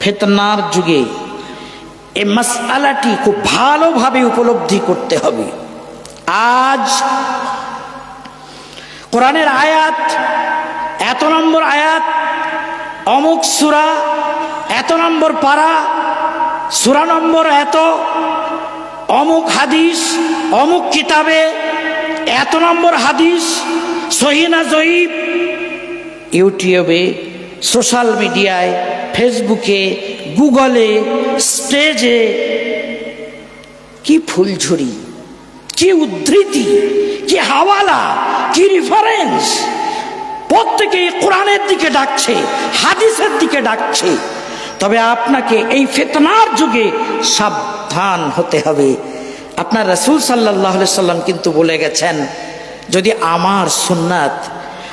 ফেতনার যুগে এ মাসআলাটি খুব ভালোভাবে উপলব্ধি করতে হবে। আজ কোরআনের আয়াত, এত নম্বর আয়াত, অমুক সুরা, এত নম্বর পারা, সুরা নম্বর এত, অমুক হাদিস, অমুক কিতাবে এত নম্বর হাদিস সহিনা জয়ীব? ইউটিউবে, সোশ্যাল মিডিয়ায় ফেসবুকে, গুগলে, স্টেজে। কি ফুলঝুরি, কি উদ্ধৃতি, কি হাওয়ালা, কি রেফারেন্স প্রত্যেকে কোরআনের দিকে ডাকছে, হাদিসের দিকে ডাকছে। তবে আপনাকে এই ফেতনার যুগে সাবধান হতে হবে। আপনার রসুল সাল্লাহ সাল্লাম কিন্তু বলে গেছেন, যদি আমার সুন্নাত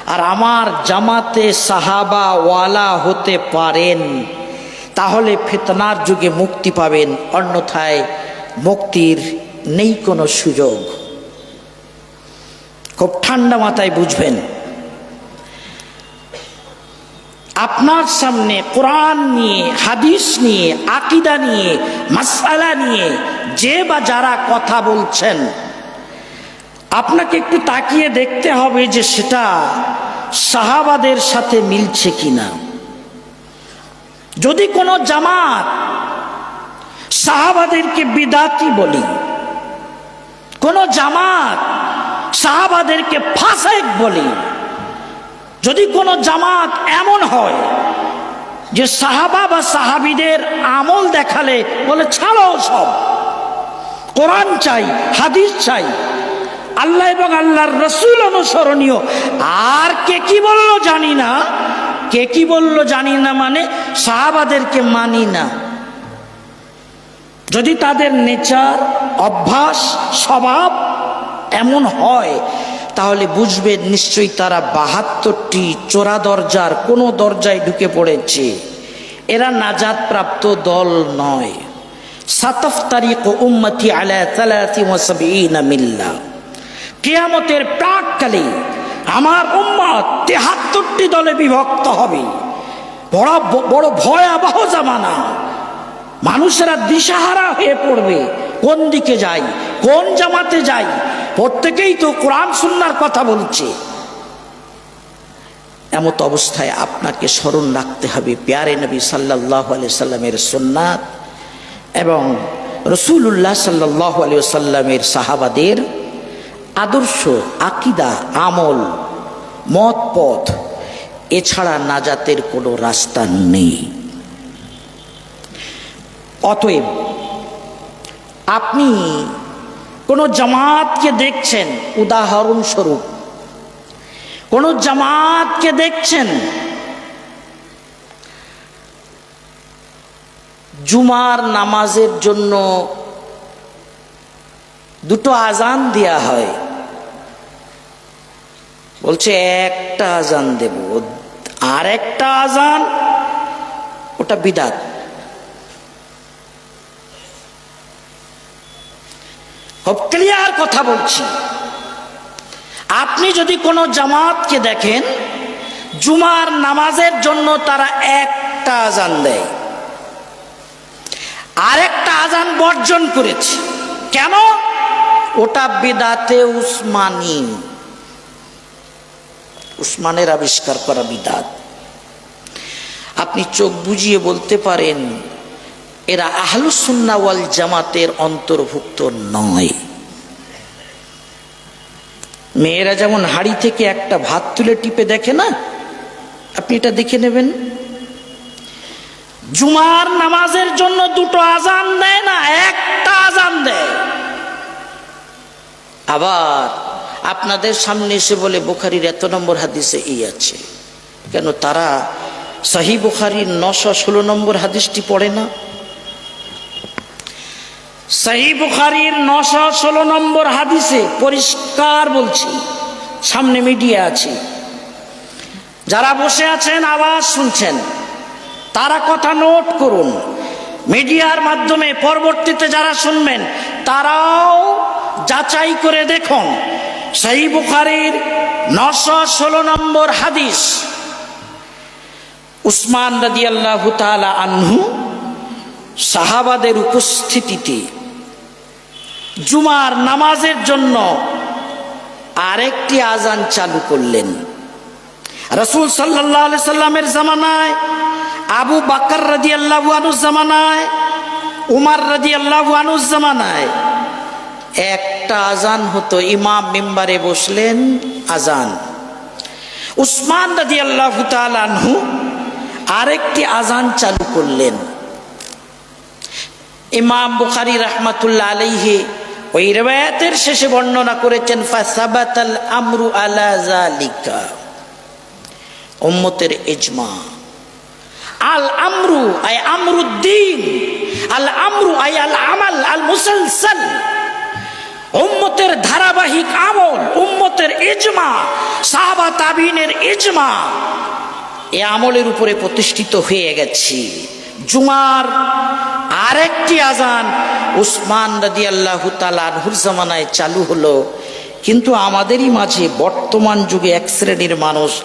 আর আমার জামাতে সাহাবা ওয়ালা হতে পারেন, তাহলে ফেতনার যুগে মুক্তি পাবেন, অন্যথায় মুক্তির নেই কোনো সুযোগ। খুব ঠান্ডা মাথায় বুঝবেন। আপনার সামনে কোরআন নিয়ে, হাদিস নিয়ে, আকিদা নিয়ে মাসালা নিয়ে, যে বা যারা কথা বলছেন আপনাকে একটু তাকিয়ে দেখতে হবে যে সেটা সাহাবাদের সাথে মিলছে কিনা। যদি কোনো জামাত সাহাবাদেরকে বিদাতি বলি, কোন জামাত সাহাবাদেরকে ফাসেক বলি, যদি কোনো জামাত এমন হয় যে সাহাবা বা সাহাবিদের আমল দেখালে বলে, ছাড়ো সব, কোরআন চাই, হাদিস চাই আল্লাহ এবং আল্লাহর রসুল অনুসরণীয়। আর কে কি বলল জানি না। কে কি বলল জানি না মানে সাহাবাদেরকে মানি না। যদি তাদের নেচার, অভ্যাস, স্বভাব এমন হয়, তাহলে বুঝবে নিশ্চয়ই তারা বাহাত্তরটি চোরা দরজার কোনো দরজায় ঢুকে পড়েছে। এরা নাজাদ প্রাপ্ত দল নয়। সাতফ তারিখ উম্মতি আলা তালাতি মিল্লা। কেয়ামতের প্রাককালে আমার উম্মত তেহাত্তরটি দলে বিভক্ত হবে। বড় বড় ভয়াবহ জামানা। মানুষেরা দিশাহারা হয়ে পড়বে। কোন দিকে যাই? কোন জামাতে যাই? প্রত্যেকেই তো কোরআন, সুন্নার কথা বলছে। এমত অবস্থায় আপনাকে স্মরণ রাখতে হবে পেয়ারে নবী সাল্লাহ আলি সাল্লামের সোননাথ এবং রসুল্লাহ সাল্লাহ আলি সাল্লামের সাহাবাদের আদর্শ, আকিদা, আমল, মত, পথ, এছাড়া নাজাতের কোনো রাস্তা নেই। অতএব আপনি কোনো জামাতকে দেখছেন, উদাহরণস্বরূপ, কোনো জামাতকে দেখছেন, জুমার নামাজের জন্য দুটো আজান দেয়া হয় বলছে, একটা আজান দেব। আর একটা আজান? ওটা বিদাত। ক্লিয়ার কথা বলছি। আপনি যদি কোনো জামাতকে দেখেন, জুমার নামাজের জন্য তারা একটা আজান দেয়। আরেকটা আজান বর্জন করেছে। কেন? ওটা বিদাতে উসমানি। উসমানের আবিষ্কার করা বিদাত। আপনি চোখ বুঝিয়ে বলতে পারেন, এরা আহলুসুন্না ওয়াল জামাতের অন্তর্ভুক্ত নয়। মেয়েরা যেমন হাড়ি থেকে একটা ভাত তুলে টিপে দেখে না? আপনি এটা দেখে নেবেন? জুমার নামাজের জন্য দুটো আজান দেয় না, একটা আজান দেয়। আবার আপনাদের সামনে এসে বলে বুখারির এত নম্বর হাদিসে এই আছে। কেন তারা সাহি বুখারির নশো ষোলো নম্বর হাদিসটি পড়ে না? সাহি বুখারির নশো ষোলো নম্বর হাদিসে পরিষ্কার বলছি, সামনে মিডিয়া আছে। যারা বসে আছেন, আওয়াজ শুনছেন, তারা কথা নোট করুন। মিডিয়ার মাধ্যমে পরবর্তীতে যারা শুনবেন, তারাও যাচাই করে দেখুন সেই বুখারির নশো ষোলো নম্বর হাদিস। উসমান রাজি আল্লাহ আনহু সাহাবাদের উপস্থিতিতে জুমার নামাজের জন্য আরেকটি আজান চালু করলেন। রসুল সাল্লাহ সাল্লামের জামানায়, আবু বাকর রাজি আল্লাহ জামানায়, উমার রাজি আল্লাহ আনুর জামানায় একটা আজান হতো, ইমাম মেম্বারে বসলেন আজান। উসমান রাজি আল্লাহ আনহু আরেকটি আজান চালু করলেন। ইমাম বুখারি রহমাতুল্লাহ আলাইহি ওই রেবায়াতের শেষে বর্ণনা করেছেন, ফাসাবাতাল আমরু আলা জালিকা উম্মতের ইজমা। আল আমরু আই আমরুদ্দিন, আল আমরু আই আল আমাল, আল মুসলসল। উম্মতের ধারাবাহিক আমল, উম্মতের ইজমা, সাহাবা তাবিনের ইজমা, এ আমলের উপরে প্রতিষ্ঠিত হয়ে গেছি। জুমার আরেকটি আজান উসমান রাদি আল্লাহ তালুর জামানায় চালু হলো। কিন্তু আমাদেরই মাঝে বর্তমান যুগে এক শ্রেণির মানুষ,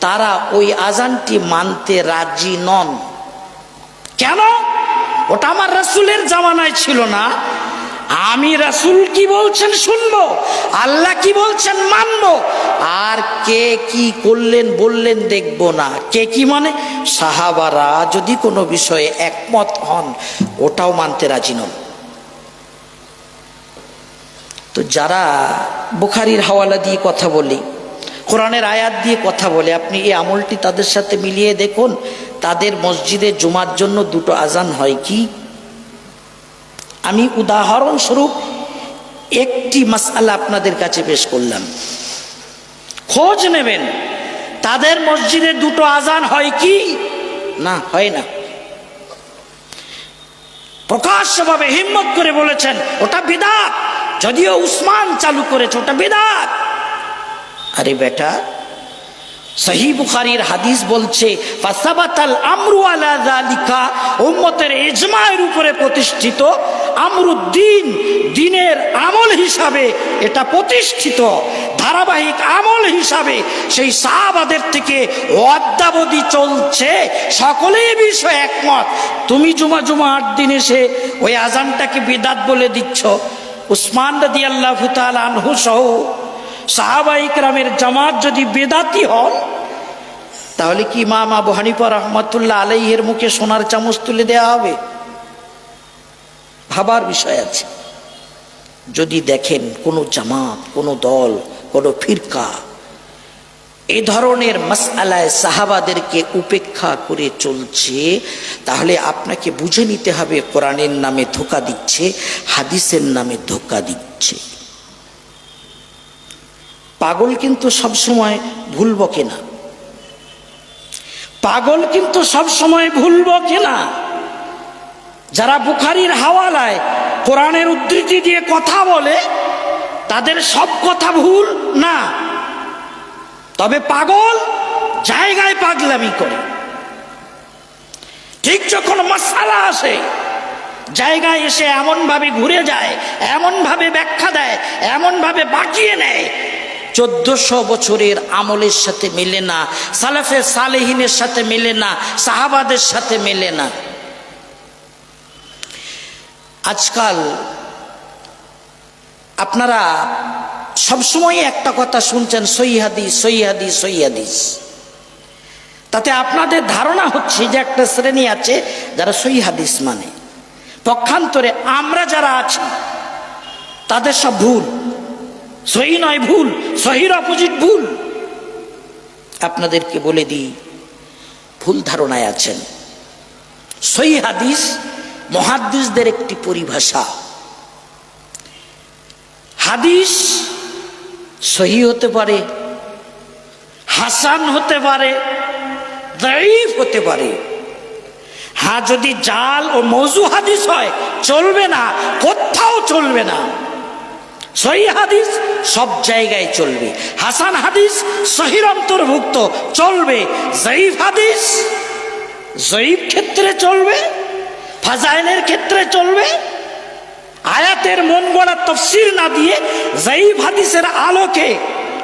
তারা ওই আজানটি মানতে রাজি নন। কেন? ওটা আমার রাসুলের জামানায় ছিল না। আমি রাসুল কি বলছেন শুনব? আল্লাহ কি বলছেন মানবো? আর কে কি করলেন, বললেন দেখব না। কে কি মানে? সাহাবারা যদি কোনো বিষয়ে একমত হন, ওটাও মানতে রাজি নন। তো যারা বুখারির হাওয়ালা দিয়ে কথা বলি, কোরআনের আয়াত দিয়ে কথা বলে, আপনি এই আমলটি তাদের সাথে মিলিয়ে দেখুন, তাদের মসজিদে জুমার জন্য দুটো আজান হয় কি? আমি উদাহরণস্বরূপ একটি মাসালা আপনাদের কাছে পেশ করলাম। খোঁজ নেবেন, তাদের মসজিদে দুটো আজান হয় কি? না, হয় না। প্রকাশ্যভাবে হিম্মত করে বলেছেন, ওটা বিদাত। যদিও উসমান চালু করেছে, ওটা বিদাত। আরে বেটা সহি বুখারির হাদিস বলছে, ফাসাবাতাল আমরু আলা যালিকা উম্মতের ইজমায়ের উপরে প্রতিষ্ঠিত আমরুদ্দিন দিনের আমল হিসাবে এটা প্রতিষ্ঠিত, ধারাবাহিক আমল হিসাবে সেই সাহাবাদের থেকে অদ্যাবধি চলছে। সকলেই বিষয় একমত। তুমি জুমা জুমা আট দিন এসে ওই আজানটাকে বিদাত বলে দিচ্ছ। উসমান রাদি আল্লাহ আনহু সহ সাহাবাইকরামের জামাত যদি বেদাতি হন, তাহলে কি ইমাম আবু হানিফা রহমতুল্লাহ আলাইহের মুখে সোনার চামচ তুলে দেওয়া হবে? ভাবার বিষয় আছে। যদি দেখেন কোনো জামাত, কোনো দল, কোনো ফিরকা এ ধরনের মাসালায় সাহাবাদেরকে উপেক্ষা করে চলছে, তাহলে আপনাকে বুঝে নিতে হবে কোরআনের নামে ধোকা দিচ্ছে, হাদিসের নামে ধোকা দিচ্ছে। পাগল কিন্তু সবসময় ভুলব কিনা? পাগল কিন্তু সবসময় ভুলব কিনা? যারা বুখারির হাওয়ালায় কোরআনের উদ্ধৃতি দিয়ে কথা বলে, তাদের সব কথা ভুল না। তবে পাগল জায়গায় পাগলামি করে। ঠিক যখন মশালা আসে, জায়গায় এসে এমনভাবে ঘুরে যায়, এমনভাবে ব্যাখ্যা দেয়, এমনভাবে বাঁকিয়ে নেয় চোদ্দশো বছরের আমলের সাথে মেলে না, সালাফে সালেহিনের সাথে মেলে না, সাহাবাদের সাথে মেলে না। আজকাল আপনারা সবসময় একটা কথা শুনছেন সৈহাদিস সৈহাদিস সৈহাদিস তাতে আপনাদের ধারণা হচ্ছে যে একটা শ্রেণি আছে যারা সৈহাদিস মানে। পক্ষান্তরে আমরা যারা আছি, তাদের সব ভুল। সহি নয় ভুল, সহির অপোজিট ভুল। আপনাদেরকে বলে দিই, ভুল ধারণায় আছেন। সহি হাদিস মহাদিসদের একটি পরিভাষা। হাদিস সহি হতে পারে, হাসান হতে পারে দাইফ হতে পারে। হ্যাঁ যদি জাল ও মজু হাদিস হয়, চলবে না, কোথাও চলবে না। সহি হাদিস সব জায়গায় চলবে। হাসান হাদিস সহির অন্তর্ভুক্ত চলবে। জয়ীফ হাদিস জয়ীফ ক্ষেত্রে চলবে, ফাজাইলের ক্ষেত্রে চলবে। আয়াতের মন গড়া তফসির না দিয়ে জয়ীফ হাদিসের আলোকে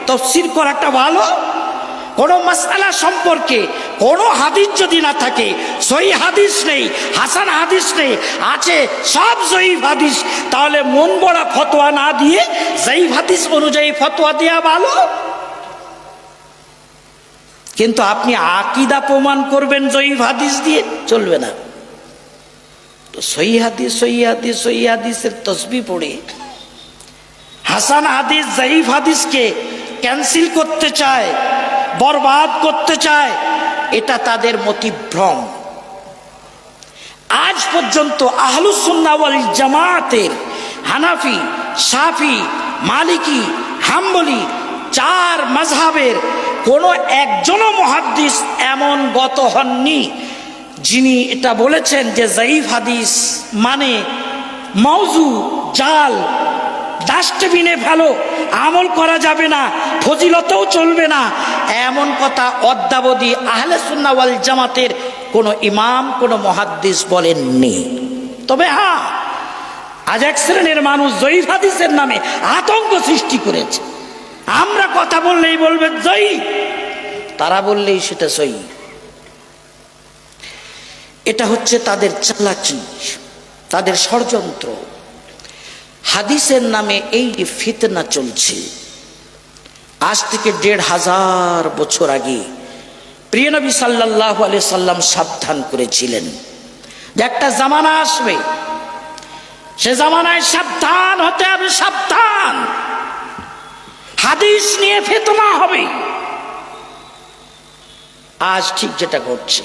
তফসির করাটা ভালো। কোনো মাসালা সম্পর্কে কোনো হাদিস যদি না থাকে সই হাদিস নেই, হাসান হাদিস নেই, আছে সব জয়ীফ হাদিস, তাহলে মন বড়া ফতোয়া না দিয়ে জয়ীফ হাদিস অনুযায়ী ফতোয়া দেওয়া ভালো। কিন্তু আপনি আকিদা প্রমাণ করবেন জয়ীফ হাদিস দিয়ে, চলবে না। তো সই হাদিস সই হাদিস সই হাদিসের তসবি পড়ে। হাসান হাদিস জয়ীফ হাদিসকে ক্যান্সেল করতে চায় বরবাদ করতে চায়, এটা তাদের মতিভ্রম আজ পর্যন্ত আহলুসুন্নাওয়াল জামাতের হানাফি, সাফি, মালিকি, হাম্বলি চার মাঝহাবের কোনো একজনও মহাদ্দিস এমন গত হননি, যিনি এটা বলেছেন যে জাইফ হাদিস মানে মৌজু জাল ডাস্টবিনে ভালো আমল করা যাবে না, ফজিলতেও চলবে না। এমন কথা অদ্যাবধি আহলে সুন্নাওয়াল জামাতের কোনো ইমাম, কোনো মহাদ্দিস বলেননি। তবে হ্যাঁ আজ এক শ্রেণির মানুষ জয়ীফ হাদিসের নামে আতঙ্ক সৃষ্টি করেছে। আমরা কথা বললেই বলবে জয়ী, তারা বললেই সেটা সই এটা হচ্ছে তাদের চালাকি, তাদের ষড়যন্ত্র। হাদিসের নামে এই যে ফিতনা চলছে। আজ থেকে দেড় হাজার বছর আগে প্রিয় নবী সাল্লাহ আলি সাল্লাম সাবধান করেছিলেন যে একটা জামানা আসবে। সে জামানায় সাবধান হতে হবে, সাবধান। হাদিস নিয়ে ফেতনা হবে। আজ ঠিক যেটা ঘটছে।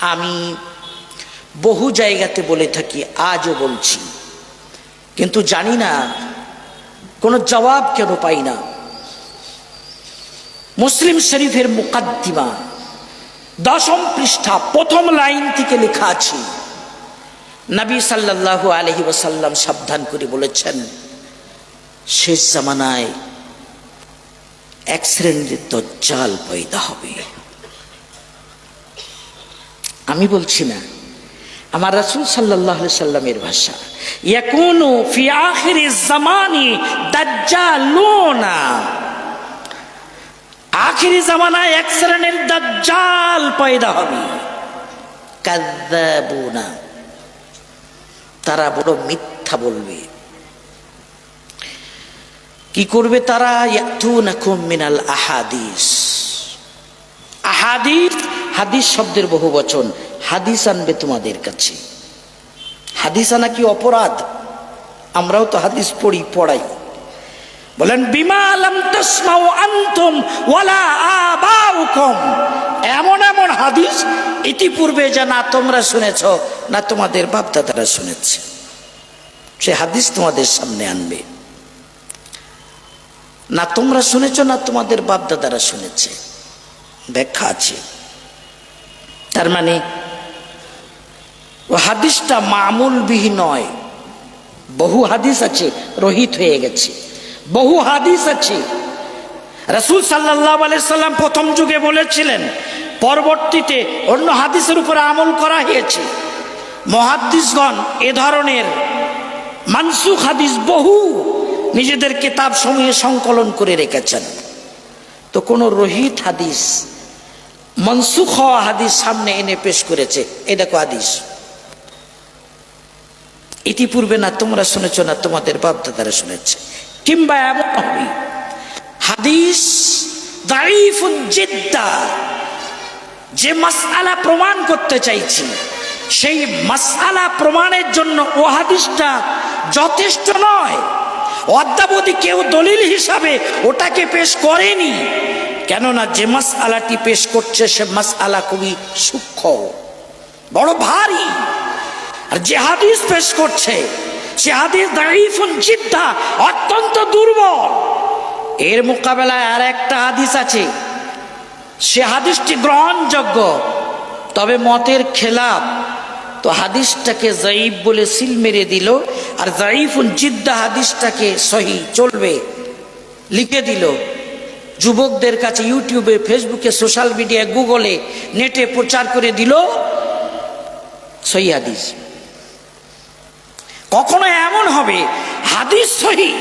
আমি বহু জায়গাতে বলে থাকি, আজও বলছি। কিন্তু জানি না, কোনো জবাব কেন পাই না। মুসলিম শরীফের মুকাদ্দিমা, দশম পৃষ্ঠা, প্রথম লাইন থেকে লেখা আছে। নবী সাল্লাল্লাহু আলহি ওসাল্লাম সাবধান করে বলেছেন, শেষ জামানায় এক শ্রেণির দজ্জাল পয়দা হবে। আমি বলছি না আমার রাসুল সাল্লাহ সাল্লামের ভাষা, ইয়াকুনু ফি আখিরি জামানি দাজ্জালুনা। আখিরি জামানায় এক শ্রেণির দাজ্জাল পয়দা হবে। কাযাবুনা তারা বড় মিথ্যা বলবে। কি করবে তারা? মিনাল আহাদিস। আহাদিস, হাদিস শব্দের বহু বচন হাদিস আনবে তোমাদের কাছে। হাদিস আনা কি অপরাধ? আমরাও তো হাদিস পড়ি, পড়াই। বলেন, বিমা তসমাউ আনতুম ওয়ালা আবাউকুম। এমন এমন হাদিস ইতিপূর্বে যা না তোমরা শুনেছ, না তোমাদের বাপদাদারা শুনেছে। সে হাদিস তোমাদের সামনে আনবে। না তোমরা শুনেছ, না তোমাদের বাপদাদারা শুনেছে। ব্যাখ্যা আছে। তার মানে হাদিসটা মামুল বিহি নয়। বহু হাদিস আছে, রহিত হয়ে গেছে। বহু হাদিস আছে। রসুল সাল্লাহ সাল্লাম প্রথম যুগে বলেছিলেন, পরবর্তীতে অন্য হাদিসের উপরে আমল করা হয়েছে। মহাদ্দিসগণ এ ধরনের মানসুখ হাদিস বহু নিজেদের কিতাব সমূহে সংকলন করে রেখেছেন। তো কোনো রহিত হাদিস, মনসুখ হওয়া হাদিস সামনে এনে পেশ করেছে, এ দেখো হাদিস। ইতিপূর্বে না, তোমরা শুনেছ না, তোমাদের বাপদাদারা শুনেছে। কিংবা এমন হবে। হাদিস যে মাসআলা প্রমাণ করতে চাইছি, সেই মাসআলা প্রমাণের জন্য ও হাদিসটা যথেষ্ট নয়। অদ্যাবধি কেউ দলিল হিসাবে ওটাকে পেশ করেনি। কেননা যে মাস আলাটি পেশ করছে, সে মাস আলা খুবই সূক্ষ্ম, বড় ভারী। আর যে হাদিস পেশ করছে, সে হাদিস দাঁড়িয়ে চিন্তা অত্যন্ত দুর্বল। এর মোকাবেলায় আর একটা হাদিস আছে। সে হাদিসটি গ্রহণযোগ্য, তবে মতের খেলাপ। তো হাদিসটাকে জয়ীফ বলে সিল মেরে দিল, আর জয়ীফুন জিদ্দা হাদিসটাকে সহি, চলবে, লিখে দিল। যুবকদের কাছে ইউটিউবে, ফেসবুকে, সোশ্যাল মিডিয়ায়, গুগলে, নেটে প্রচার করে দিল সহি হাদিস। কখনো এমন হবে? হাদিস সহি।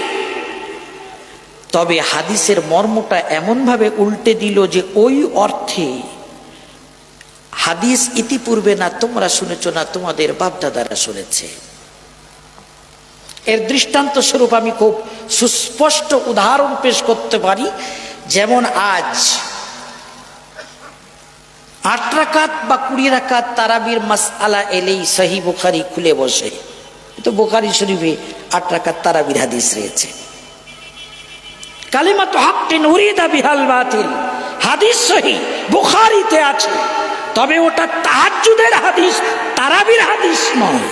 তবে হাদিসের মর্মটা এমনভাবে উল্টে দিল যে ওই অর্থে হাদিস ইতিপূর্বে না তোমরা শুনেছ, না তোমাদের বাপদাদারা শুনেছে। এর দৃষ্টান্ত স্বরূপ আমি খুব সুস্পষ্ট উদাহরণ পেশ করতে পারি। যেমন আজ আট রাকাত বা কুড়ি রাকাত তারাবির মাসআলা এলেই সহি বুখারি খুলে বসে। তো বোখারি শরীফে আট রাকাত তারাবির হাদিস রয়েছে। কালিমা তো হাক্কিন উরিদা বিহাল বাতিল। হাদিস সহি, বুখারিতে আছে। তবে ওটা তাহাজ্জুদের হাদিস, তারাবির হাদিস নয়।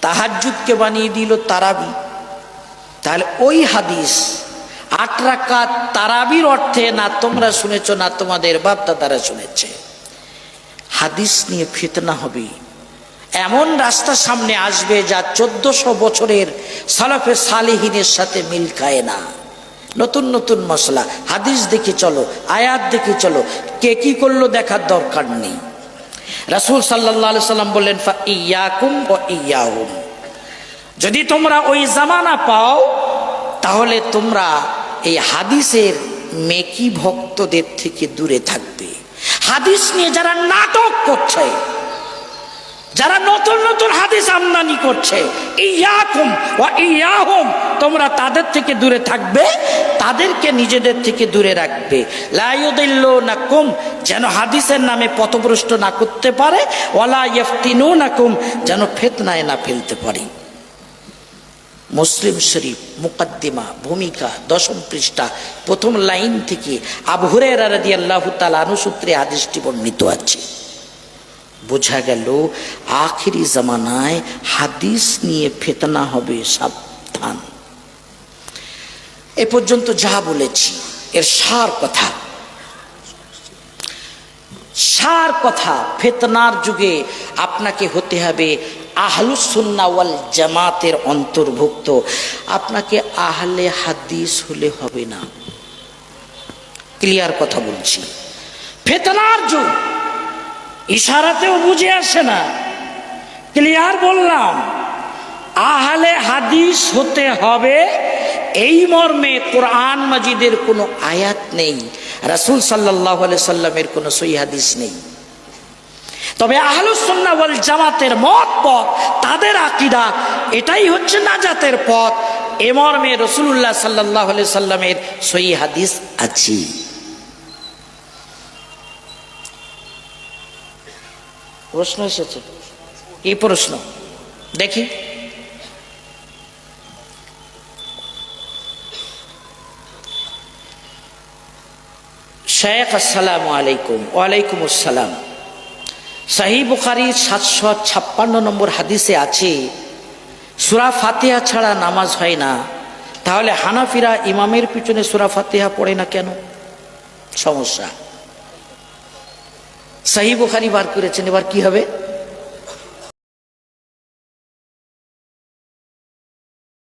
তাহাজ্জুদকে বানিয়ে দিল তারাবি। তাহলে ওই হাদিস আট রাকাত তারাবির অর্থে না তোমরা শুনেছ, না তোমাদের বাপদা তারা শুনেছে। হাদিস নিয়ে ফিতনা হবে এমন রাস্তা সামনে আসবে যা চোদ্দশো বছরের সালাফে সালেহিনের সাথে মিল খায় না। নতুন নতুন মশলা, হাদিস দেখে চলো, আয়াত দেখে চলো, কে কি করল দেখার দরকার নেই। রাসুল সাল্লাহ সাল্লাম বললেন ইয়াকুম ও ইয়াহুম। যদি তোমরা ওই জামানা পাও, তাহলে তোমরা এই হাদিসের মেকি ভক্তদের থেকে দূরে থাকবে। হাদিস নিয়ে যারা নাটক করছে যারা নতুন নতুন হাদিস আমদানি করছে, ইয়াকুম ও ইয়াহুম, তোমরা তাদের থেকে দূরে থাকবে, তাদেরকে নিজেদের থেকে দূরে রাখবে। লাইউদিল্ল না কুম যেন হাদিসের নামে পথভ্রষ্ট না করতে পারে ওলা ইফতিনু না কুম যেন ফেতনায় না ফেলতে পারে। মুসলিম শরীফ, মুকদ্দিমা, ভূমিকা, দশম পৃষ্ঠা, প্রথম লাইন থেকে আবহরের রাদি আল্লাহ তালুসূত্রে আদেশটি বর্ণিত আছে। বোঝা গেল, আখিরি জামানায় হাদিস নিয়ে ফেতনা হবে সাবধান। এ পর্যন্ত যা বলেছি, এর সার কথা। সার কথা, ফেতনার যুগে আপনাকে হতে হবে আহলুসুন্না ওয়াল জামাতের অন্তর্ভুক্ত। আপনাকে আহলে হাদিস হলে হবে না। ক্লিয়ার কথা বলছি। ফেতনার যুগ ইশারাতেও বুঝে আসে না। ক্লিয়ার বললাম, আহলে হাদিস হতে হবে, এই মর্মে কোরআন মাজিদের কোনো আয়াত নেই, রাসুল সাল্লাহ সাল্লামের কোনো সই হাদিস নেই। তবে আহলুসন্না ওয়াল জামাতের মত পথ, তাদের আকিদা এটাই হচ্ছে নাজাতের পথ। এ মর্মে রসুল্লাহ সাল্লাহ সাল্লামের সই হাদিস আছে। প্রশ্ন এসেছে। কি প্রশ্ন? দেখি। শেখ আসসালাম আলাইকুম। ওয়ালাইকুম আসসালাম। সাহি বুখারির সাতশো ছাপ্পান্ন নম্বর হাদিসে আছে, সুরা ফাতিহা ছাড়া নামাজ হয় না। তাহলে হানাফিরা ইমামের পিছনে সুরা ফাতেহা পড়ে না কেন? সমস্যা। সাহি বুখারি বার করেছেন এবার কি হবে?